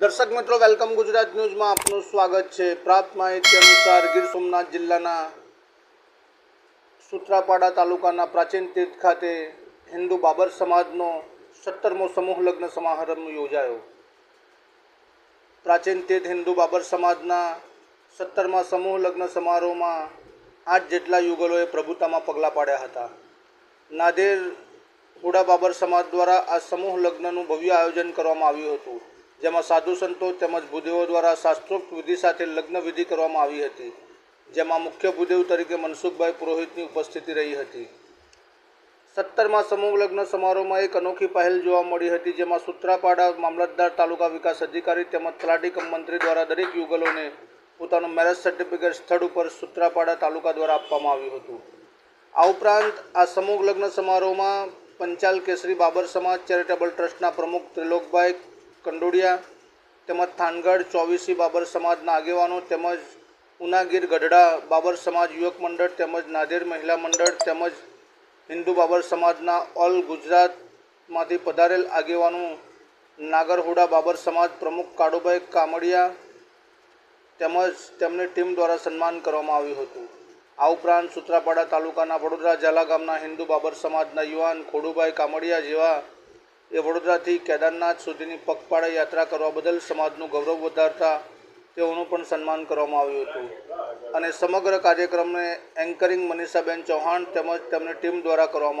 દર્શક મિત્રો, વેલકમ ગુજરાત ન્યૂઝમાં આપનું સ્વાગત છે. પ્રાપ્ત માહિતી અનુસાર ગીર સોમનાથ જિલ્લાના સુત્રાપાડા તાલુકાના પ્રાચીન તીર્થ ખાતે હિન્દુ બાબર સમાજનો સત્તરમો સમૂહ લગ્ન સમારંભ યોજાયો. પ્રાચીન તીર્થ હિન્દુ બાબર સમાજના સત્તરમા સમૂહ લગ્ન સમારોહમાં આઠ જેટલા યુગલોએ પ્રભુતામાં પગલાં પાડ્યા હતા. નાદેર હુડા બાબર સમાજ દ્વારા આ સમૂહ લગ્નનું ભવ્ય આયોજન કરવામાં આવ્યું હતું. જેમાં સાધુ સંતો તેમજ ભૂદેવો દ્વારા શાસ્ત્રોક્ત વિધિ સાથે લગ્ન વિધિ કરવામાં આવી હતી, જેમાં મુખ્ય ભૂદેવ તરીકે મનસુખભાઈ પુરોહિતની ઉપસ્થિતિ રહી હતી. સત્તરમાં સમૂહ લગ્ન સમારોહમાં એક અનોખી પહેલ જોવા મળી હતી, જેમાં સૂત્રાપાડા મામલતદાર તાલુકા વિકાસ અધિકારી તેમજ તલાટી મંત્રી દ્વારા દરેક યુગલોને પોતાનું મેરેજ સર્ટિફિકેટ સ્થળ ઉપર સૂત્રાપાડા તાલુકા દ્વારા આપવામાં આવ્યું હતું. આ ઉપરાંત આ સમૂહ લગ્ન સમારોહમાં પંચાલ કેસરી બાબર સમાજ ચેરિટેબલ ટ્રસ્ટના પ્રમુખ ત્રિલોકભાઈ કંડોડિયા તેમજ થાનગઢ ચોવીસી બાબર સમાજના આગેવાનો તેમજ ઉનાગીર ગઢડા બાબર સમાજ યુવક મંડળ તેમજ નાદેર મહિલા મંડળ તેમજ હિન્દુ બાબર સમાજના ઓલ ગુજરાતમાંથી પધારેલ આગેવાનો નાગરહોડા બાબર સમાજ પ્રમુખ કાળુભાઈ કામડિયા તેમજ તેમની ટીમ દ્વારા સન્માન કરવામાં આવ્યું હતું. આ ઉપરાંત સુત્રાપાડા તાલુકાના વડોદરા ઝાલા ગામના હિન્દુ બાબર સમાજના યુવાન ખોડુભાઈ કામડિયા જેવા એ વડોદરાથી કેદારનાથ સુધીની પગપાળા યાત્રા કરવા બદલ સમાજનું ગૌરવ વધારતા તેઓનું પણ સન્માન કરવામાં આવ્યું હતું. અને સમગ્ર કાર્યક્રમને એન્કરિંગ મનીષાબેન ચૌહાણ તેમજ તેમની ટીમ દ્વારા કરવામાં